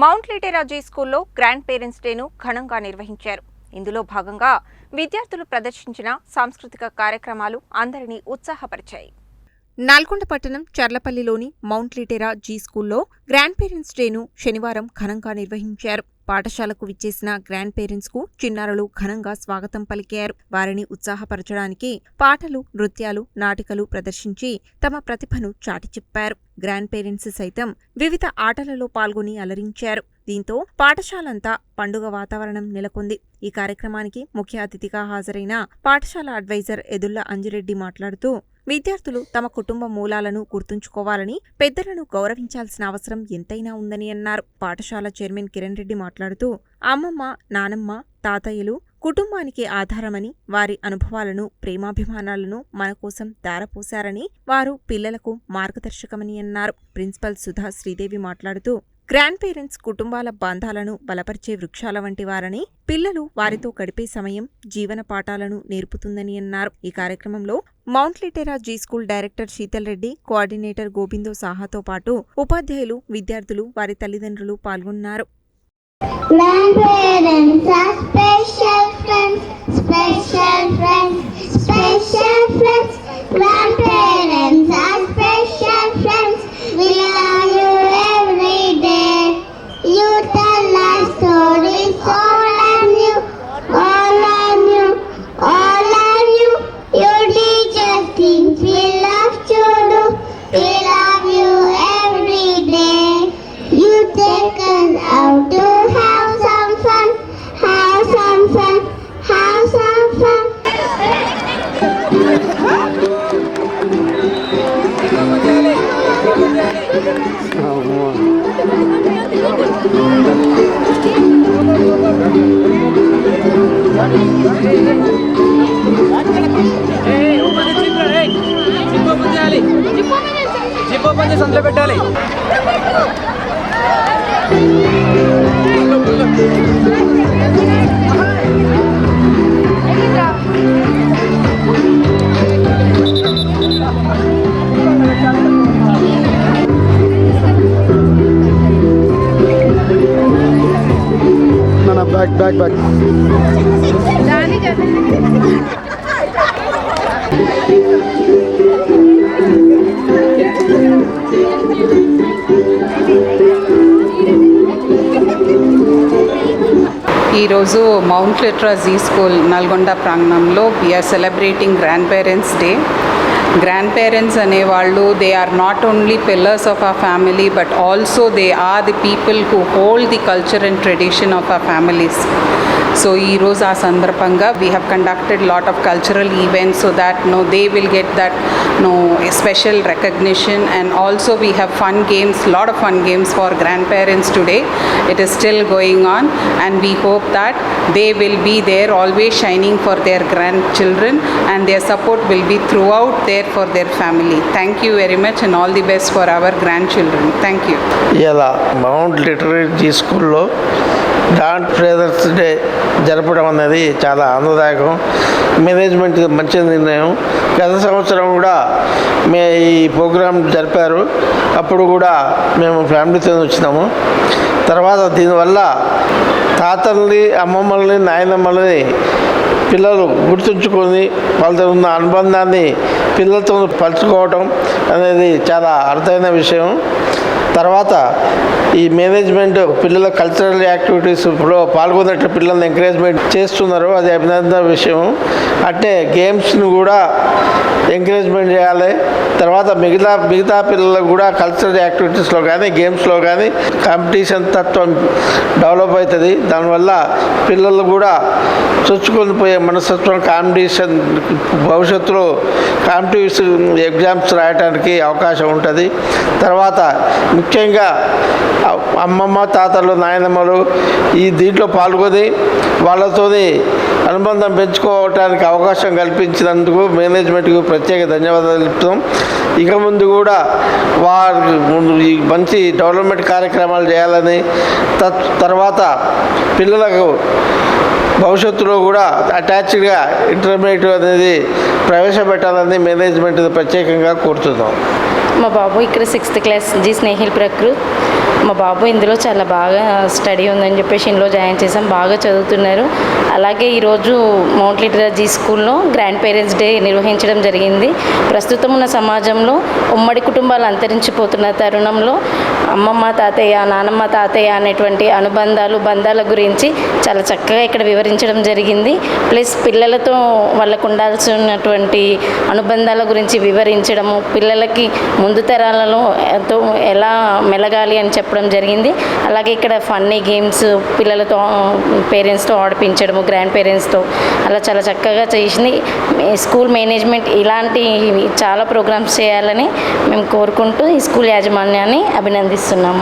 Mount Litera Zee స్కూల్లో grand parents డేను ఘనంగా నిర్వహించారు. ఇందులో భాగంగా విద్యార్థులు ప్రదర్శించిన సాంస్కృతిక కార్యక్రమాలు అందరినీ ఉత్సాహపరిచాయి. నల్గొండ పట్టణం చర్లపల్లిలోని మౌంట్ లిటేరా జీ స్కూల్లో గ్రాండ్ పేరెంట్స్ డేను శనివారం ఘనంగా నిర్వహించారు. పాఠశాలకు విచ్చేసిన గ్రాండ్ పేరెంట్స్కు చిన్నారులు ఘనంగా స్వాగతం పలికారు. వారిని ఉత్సాహపరచడానికి పాటలు నృత్యాలు నాటికలు ప్రదర్శించి తమ ప్రతిభను చాటి చెప్పారు గ్రాండ్ పేరెంట్స్ సైతం వివిధ ఆటలలో పాల్గొని అలరించారు. దీంతో పాఠశాలంతా పండుగ వాతావరణం నెలకొంది. ఈ కార్యక్రమానికి ముఖ్య అతిథిగా హాజరైన పాఠశాల అడ్వైజర్ ఎదుళ్ళ అంజిరెడ్డి మాట్లాడుతూ విద్యార్థులు తమ కుటుంబ మూలాలను గుర్తుంచుకోవాలని పెద్దలను గౌరవించాల్సిన అవసరం ఎంతైనా ఉందని అన్నారు. పాఠశాల చైర్మన్ కిరణ్ రెడ్డి మాట్లాడుతూ అమ్మమ్మ నానమ్మ తాతయ్యలు కుటుంబానికి ఆధారమని వారి అనుభవాలను ప్రేమాభిమానాలను మన కోసం దారపోశారని వారు పిల్లలకు మార్గదర్శకమని అన్నారు. ప్రిన్సిపల్ సుధా శ్రీదేవి మాట్లాడుతూ గ్రాండ్ పేరెంట్స్ కుటుంబాల బంధాలను బలపరిచే వృక్షాల వంటి వారని పిల్లలు వారితో గడిపే సమయం జీవన పాఠాలను నేర్పుతుందని అన్నారు ఈ కార్యక్రమంలో Mount Litera Zee school director Sheetal Reddy coordinator Gobindo సాహాతో పాటు ఉపాధ్యాయులు విద్యార్థులు వారి తల్లిదండ్రులు పాల్గొన్నారు Grandparents are special friends, special friends, special friends. Grandparents are zip open చేసి అందులో పెట్టాలి. బ్యాక్ బ్యాక్ బ్యాక్ ఈరోజు Mount Litera Zee school Nalgonda ప్రాంగణంలో we're celebrating grand parents day grand parents అనేవాళ్ళు they are not only pillars of a family but also they are the people who hold the culture and tradition of a families so ఈరోజు ఆ సందర్భంగా we have conducted lot of cultural events so that no they will get that no special recognition and also we have fun games lot of fun games for grandparents today it is still going on and we hope that they will be there always shining for their grandchildren and their support will be throughout there for their family thank you very much and all the best for our grandchildren thank you ఇలా mount లిటరేజీ స్కూల్లో don't fathers day జరపడం అనేది చాలా ఆనందదాయకం. Management మంచి నిర్ణయం. గత సంవత్సరం కూడా మే ఈ ప్రోగ్రాం జరిపారు. అప్పుడు కూడా మేము ఫ్యామిలీతో వచ్చినాము. తర్వాత దీనివల్ల తాతల్ని అమ్మమ్మల్ని నాయనమ్మల్ని పిల్లలు గుర్తుంచుకొని వాళ్ళతో ఉన్న అనుబంధాన్ని పిల్లలతో పంచుకోవటం అనేది చాలా అర్థమైన విషయం. తర్వాత ఈ మేనేజ్మెంట్ పిల్లల కల్చరల్ యాక్టివిటీస్లో పాల్గొనేట పిల్లల్ని ఎంకరేజ్మెంట్ చేస్తున్నారు. అది అభినందన విషయం. అంటే గేమ్స్ను కూడా ఎంకరేజ్మెంట్ చేయాలి. తర్వాత మిగతా మిగతా పిల్లలకు కూడా కల్చరల్ యాక్టివిటీస్లో కానీ గేమ్స్లో కానీ కాంపిటీషన్ తత్వం డెవలప్ అవుతుంది. దానివల్ల పిల్లలు కూడా చొచ్చుకొని పోయే మనస్తత్వం కాంపిటీషన్ భవిష్యత్తులో కాంపిటీషన్ ఎగ్జామ్స్ రాయడానికి అవకాశం ఉంటుంది. తర్వాత ముఖ్యంగా అమ్మమ్మ తాతలు నాయనమ్మలు ఈ దీంట్లో పాల్గొని వాళ్ళతో అనుబంధం పెంచుకోవటానికి అవకాశం కల్పించినందుకు మేనేజ్మెంట్కు ప్రత్యేక ధన్యవాదాలు తెలుపుతాం. ఇక ముందు కూడా వారి ఈ మంచి డెవలప్మెంట్ కార్యక్రమాలు చేయాలని తత్ తర్వాత పిల్లలకు భవిష్యత్తులో కూడా అటాచ్డ్గా ఇంటర్మీడియట్ అనేది ప్రవేశపెట్టాలని మేనేజ్మెంట్ ప్రత్యేకంగా కోరుతున్నాం. మా బాబు ఇక్కడ sixth class G Snehil Prakruth మా బాబు ఇందులో చాలా బాగా స్టడీ ఉందని చెప్పేసి ఇందులో జాయిన్ చేసాం బాగా చదువుతున్నారు. అలాగే ఈరోజు మౌంట్ జీ స్కూల్లో గ్రాండ్ పేరెంట్స్ డే నిర్వహించడం జరిగింది. ప్రస్తుతం ఉన్న సమాజంలో ఉమ్మడి కుటుంబాలు అంతరించిపోతున్న తరుణంలో అమ్మమ్మ తాతయ్య నానమ్మ తాతయ్య అనేటువంటి అనుబంధాలు బంధాల గురించి చాలా చక్కగా ఇక్కడ వివరించడం జరిగింది. ప్లస్ పిల్లలతో వాళ్ళకు ఉండాల్సినటువంటి అనుబంధాల గురించి వివరించడము పిల్లలకి ముందు తరాలలో ఎంతో ఎలా మెలగాలి అని చెప్పడం జరిగింది. అలాగే ఇక్కడ ఫన్నీ గేమ్స్ పిల్లలతో పేరెంట్స్తో ఆడిపించడము గ్రాండ్ పేరెంట్స్తో అలా చాలా చక్కగా చేసింది. స్కూల్ మేనేజ్మెంట్ ఇలాంటి చాలా ప్రోగ్రామ్స్ చేయాలని మేము కోరుకుంటూ ఈ స్కూల్ యాజమాన్యాన్ని అభినందిస్తున్నాము.